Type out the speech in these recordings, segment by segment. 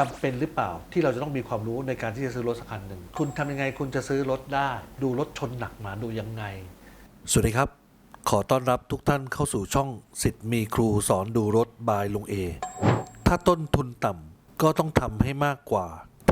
จำเป็นหรือเปล่าที่เราจะต้องมีความรู้ในการที่จะซื้อรถสักคันหนึ่ง คุณทำยังไงคุณจะซื้อรถได้ ดูรถชนหนักมาดูยังไง สวัสดีครับ ขอต้อนรับทุกท่านเข้าสู่ช่องสิทธิ์มีครูสอนดูรถบายลุงเอ ถ้าต้นทุนต่ำก็ต้องทำให้มากกว่า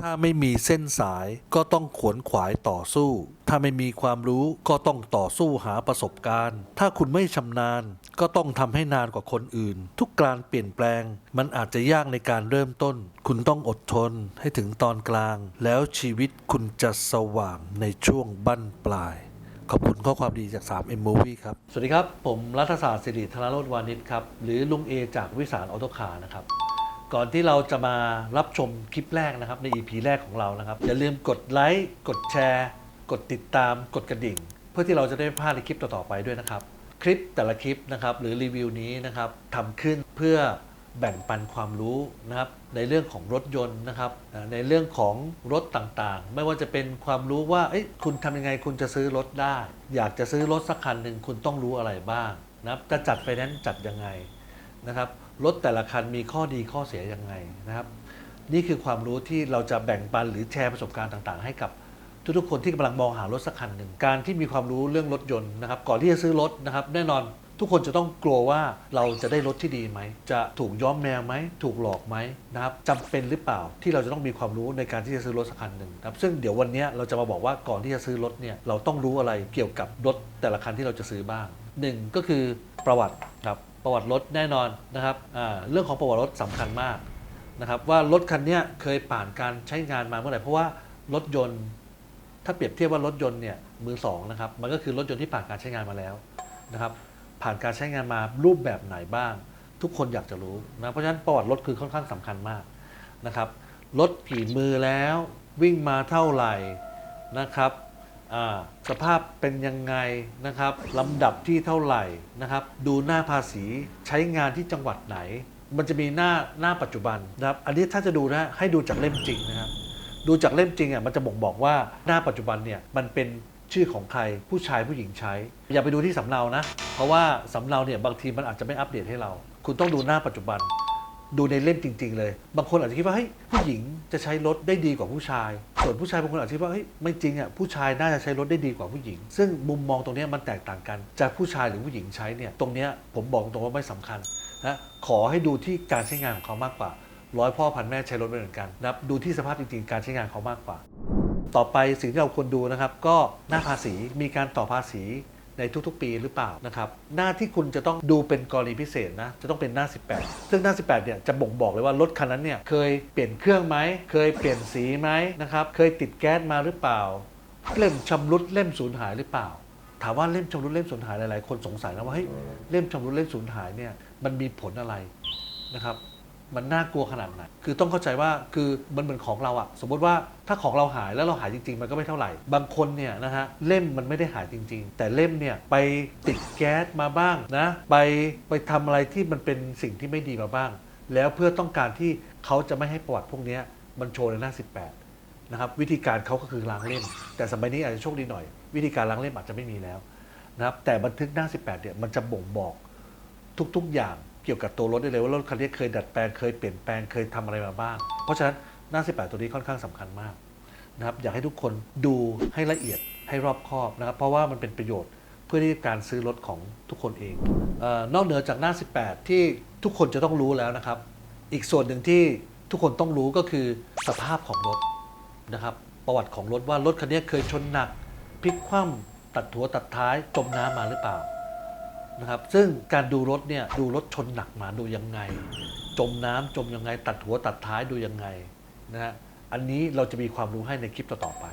ถ้าไม่มีเส้นสายก็ต้องขวนขวายต่อสู้ ถ้าไม่มีความรู้ก็ต้องต่อสู้หาประสบการณ์ ถ้าคุณไม่ชำนาญ ก็ต้องทำให้นานกว่าคนอื่น ทุกการเปลี่ยนแปลง มันอาจจะยากในการเริ่มต้น คุณต้องอดทนให้ถึงตอนกลาง แล้วชีวิตคุณจะสว่างในช่วงบั้นปลายขอบคุณข้อความดีจาก 3M Movie ครับ สวัสดีครับ ผมรัฐศาสตร์สิริธนโรจน์วานิชครับ หรือลุงเอจากวิสารออโตคาร์นะครับ ก่อนที่เราจะมารับชมคลิปแรกนะครับใน EP แรกของเรานะครับ อย่าลืมกดไลค์กดแชร์ กดติดตาม กดกระดิ่ง เพื่อที่เราจะได้ไม่พลาดในคลิปต่อๆไปด้วยนะครับ คลิปแต่ละคลิปนะครับหรือรีวิวนี้นะครับทำขึ้นเพื่อแบ่งปันความรู้นะครับในเรื่องของรถยนต์นะครับอ่าในเรื่องของรถต่างๆ ไม่ว่าจะเป็นความรู้ว่าเอ้ยคุณทำยังไงคุณจะซื้อรถได้ อยากจะซื้อรถสักคันหนึ่งคุณต้องรู้อะไรบ้างนะครับจะจัดไฟแนนซ์จัดยังไง นะครับ รถแต่ละคันมีข้อดีข้อเสียยังไงนะครับ นี่คือความรู้ที่เราจะแบ่งปันหรือแชร์ประสบการณ์ต่าง ๆ ให้กับทุกๆคนที่กำลังมองหารถสักคันหนึ่งการที่มีความรู้เรื่องรถยนต์นะครับ ก่อนที่จะซื้อรถนะครับ แน่นอนทุกคนจะต้องกลัวว่าเราจะได้รถที่ดีไหม จะถูกย้อมแมวไหม ถูกหลอกไหมนะครับจำเป็นหรือเปล่าที่เราจะต้องมีความรู้ในการที่จะซื้อรถสักคันหนึ่งนะครับซึ่งเดี๋ยววันนี้เราจะมาบอกว่าก่อนที่จะซื้อรถเนี่ยเราต้องรู้อะไรเกี่ยวกับรถแต่ละคันที่เราจะซื้อบ้างหนึ่งก็คือประวัติครับ ประวัติรถแน่นอนนะครับเรื่องของประวัติรถสำคัญมากนะครับว่ารถคันนี้เคยผ่านการใช้งานมาเมื่อไหร่เพราะว่ารถยนต์ถ้าเปรียบเทียบว่ารถยนต์เนี่ยมือสองนะครับมันก็คือรถยนต์ที่ผ่านการใช้งานมาแล้วนะครับผ่านการใช้งานมารูปแบบไหนบ้าง ทุกคนอยากจะรู้นะเพราะฉะนั้นประวัติรถคือค่อนข้างสำคัญมากนะครับรถกี่มือแล้ววิ่งมาเท่าไหร่นะครับ สภาพเป็นยังไงนะครับลำดับที่เท่าไหร่นะครับ ดูหน้าภาษีใช้งานที่จังหวัดไหน มันจะมีหน้าหน้าปัจจุบันนะครับอันนี้ถ้าจะดูนะให้ดูจากเล่มจริงนะครับดูจากเล่มจริงอะมันจะบ่งบอกว่าหน้าปัจจุบันเนี่ยมันเป็นชื่อของใครผู้ชายผู้หญิงใช้ อย่าไปดูที่สำเนานะ เพราะว่าสำเนาเนี่ยบางทีมันอาจจะไม่อัปเดตให้เรา คุณต้องดูหน้าปัจจุบัน ดูในเล่มจริง ๆ เลย บางคนอาจจะคิดว่าเฮ้ยผู้หญิงจะใช้รถได้ดีกว่าผู้ชาย ส่วนผู้ชายบางคนอาจจะคิดว่าเฮ้ยไม่จริงอะผู้ชายน่าจะใช้รถได้ดีกว่าผู้หญิง ซึ่งมุมมองตรงนี้มันแตกต่างกันจากผู้ชายหรือผู้หญิงใช้เนี่ยตรงนี้ผมบอกตรงว่าไม่สำคัญนะขอให้ดูที่การใช้งานของเขามากกว่าร้อยพ่อพันแม่ใช้รถเหมือนกันนะดูที่สภาพจริงๆ การใช้งานเขามากกว่า ต่อไปสิ่งที่เราควรดูนะครับ ก็หน้าภาษีมีการต่อภาษี ในทุกๆ ปีหรือเปล่านะครับหน้าที่คุณจะต้องดูเป็นกรณีพิเศษนะจะต้องเป็นหน้า 18 ซึ่งหน้า 18เนี่ยจะบ่งบอกเลยว่ารถคันนั้นเนี่ยเคยเปลี่ยนเครื่องไหมเคยเปลี่ยนสีไหมนะครับเคยติดแก๊สมาหรือเปล่า เล่มชำรุดเล่มสูญหายหรือเปล่า ถามว่าเล่มชำรุดเล่มสูญหายหลายๆ คนสงสัยนะว่าเฮ้ยเล่มชำรุดเล่มสูญหายเนี่ยมันมีผลอะไรนะครับ มันน่ากลัวขนาดไหน คือต้องเข้าใจว่าคือมันเหมือนของเราอะสมมติว่าถ้าของเราหายแล้วเราหายจริง ๆ มันก็ไม่เท่าไหร่ บางคนเนี่ยนะฮะเล่มมันไม่ได้หายจริง ๆ แต่เล่มเนี่ยไปติดแก๊สมาบ้างนะ ไปไปทำอะไรที่มันเป็นสิ่งที่ไม่ดีมาบ้าง แล้วเพื่อต้องการที่เขาจะไม่ให้ประวัติพวกนี้มันโชว์ในหน้า 18นะครับวิธีการเขาก็คือล้างเล่ม แต่สมัยนี้อาจจะโชคดีหน่อย วิธีการล้างเล่มอาจจะไม่มีแล้วนะครับแต่บันทึกหน้า 18เนี่ยมันจะบ่งบอกทุกๆอย่าง กี่ยวกับตัวรถได้เลยว่ารถคันนี้เคยดัดแปลงเคยเปลี่ยนแปลงเคยทำอะไรมาบ้าง เพราะฉะนั้นหน้า 18 ตัวนี้ค่อนข้างสำคัญมากนะครับอยากให้ทุกคนดูให้ละเอียดให้รอบคอบนะครับเพราะว่ามันเป็นประโยชน์เพื่อที่การซื้อรถของทุกคนเองเออนอกเหนือจากหน้า 18 ที่ทุกคนจะต้องรู้แล้วนะครับ อีกส่วนหนึ่งที่ทุกคนต้องรู้ก็คือสภาพของรถนะครับประวัติของรถว่ารถคันนี้เคยชนหนักพลิกคว่ำตัดหัวตัดท้ายจมน้ำมาหรือเปล่า นะครับซึ่งการดูรถเนี่ยดูรถชนหนักมาดูยังไง จมน้ำจมยังไง ตัดหัวตัดท้ายดูยังไงนะฮะอันนี้เราจะมีความรู้ให้ในคลิปต่อๆไป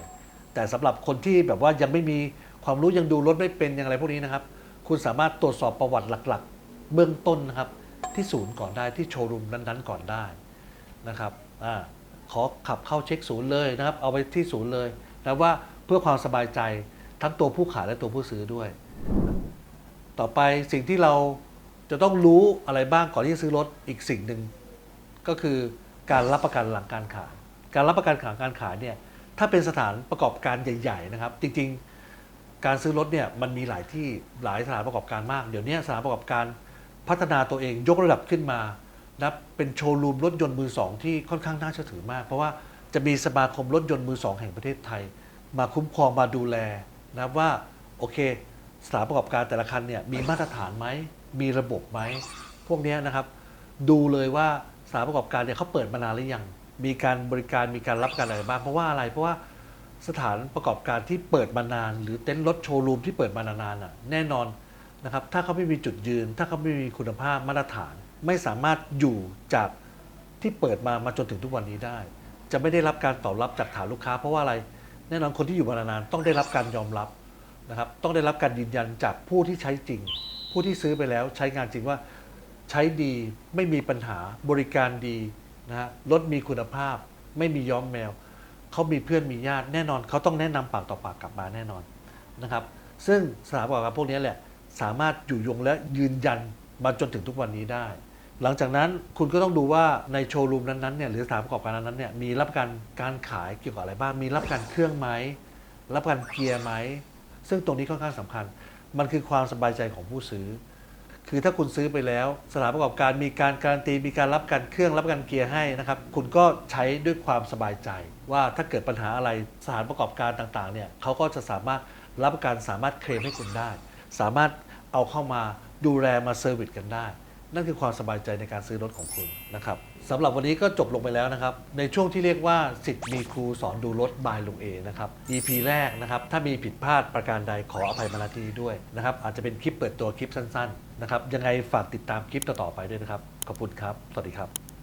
แต่สำหรับคนที่แบบว่ายังไม่มีความรู้ยังดูรถไม่เป็นอย่างไรพวกนี้นะครับ คุณสามารถตรวจสอบประวัติหลักๆ เบื้องต้นนะครับที่ศูนย์ก่อนได้ที่โชว์รูมนั้นๆก่อนได้นะครับอาขอขับเข้าเช็คศูนย์เลยนะครับ เอาไปที่ศูนย์เลยนะว่าเพื่อความสบายใจทั้งตัวผู้ขายและตัวผู้ซื้อด้วย ต่อไปสิ่งที่เราจะต้องรู้อะไรบ้างก่อนที่จะซื้อรถอีกสิ่งหนึ่งก็คือการรับประกันหลังการขาย การรับประกันหลังการขายเนี่ยถ้าเป็นสถานประกอบการใหญ่ๆนะครับ จริงๆ การซื้อรถเนี่ยมันมีหลายที่หลายสถานประกอบการมาก เดี๋ยวนี้สถานประกอบการพัฒนาตัวเองยกระดับขึ้นมานะเป็นโชว์รูมรถยนต์มือสองที่ค่อนข้างน่าเชื่อถือมาก เพราะว่าจะมีสมาคมรถยนต์มือสองแห่งประเทศไทย มาคุ้มครองมาดูแลนะว่าโอเค สถานประกอบการแต่ละคันเนี่ยมีมาตรฐานไหมมีระบบไหมพวกนี้นะครับ ดูเลยว่าสถานประกอบการเนี่ยเขาเปิดมานานหรือยังมีการบริการมีการรับการอะไรบ้างเพราะว่าอะไรเพราะว่าสถานประกอบการที่เปิดมานาน หรือเต็นท์รถโชว์รูมที่เปิดมานานๆน่ะแน่นอนนะครับถ้าเขาไม่มีจุดยืน ถ้าเขาไม่มีคุณภาพมาตรฐาน ไม่สามารถอยู่จากที่เปิดมามาจนถึงทุกวันนี้ได้ จะไม่ได้รับการตอบรับจากฐานลูกค้า เพราะว่าอะไรแน่นอนคนที่อยู่มานานๆต้องได้รับการยอมรับ นะครับต้องได้รับการยืนยันจากผู้ที่ใช้จริง ผู้ที่ซื้อไปแล้วใช้งานจริงว่าใช้ดีไม่มีปัญหาบริการดีนะฮะรถมีคุณภาพ ไม่มีย้อมแมวเขามีเพื่อนมีญาติแน่นอนเขาต้องแนะนำปากต่อปากกลับมาแน่นอนนะครับ ซึ่งสถาบันการพวกนี้แหละสามารถอยู่ยงและยืนยันมาจนถึงทุกวันนี้ได้ หลังจากนั้นคุณก็ต้องดูว่าในโชว์รูมนั้นๆเนี่ยหรือสถานประกอบการนั้นๆเนี่ยมีรับการการขายเกี่ยวกับอะไรบ้างมีรับการเครื่องไหมรับการเกียร์ไหม ซึ่งตรงนี้ค่อนข้างสำคัญ มันคือความสบายใจของผู้ซื้อ คือถ้าคุณซื้อไปแล้ว สถานประกอบการมีการการันตีมีการรับการเครื่องรับการเกียร์ให้นะครับ คุณก็ใช้ด้วยความสบายใจ ว่าถ้าเกิดปัญหาอะไรสถานประกอบการต่างๆเนี่ยเขาก็จะสามารถรับประกันสามารถเคลมให้คุณได้ สามารถเอาเข้ามาดูแลมาเซอร์วิสกันได้ นั่นคือความสบายใจในการซื้อรถของคุณนะครับสำหรับวันนี้ก็จบลงไปแล้วนะครับ ในช่วงที่เรียกว่าสิทธิ์มีครูสอนดูรถบายลุงเอนะครับ EP แรกนะครับ ถ้ามีผิดพลาดประการใดขออภัยมาณที่นี้ด้วยนะครับ อาจจะเป็นคลิปเปิดตัวคลิปสั้นๆนะครับ ยังไงฝากติดตามคลิปต่อๆไปด้วยนะครับ ขอบคุณครับ สวัสดีครับ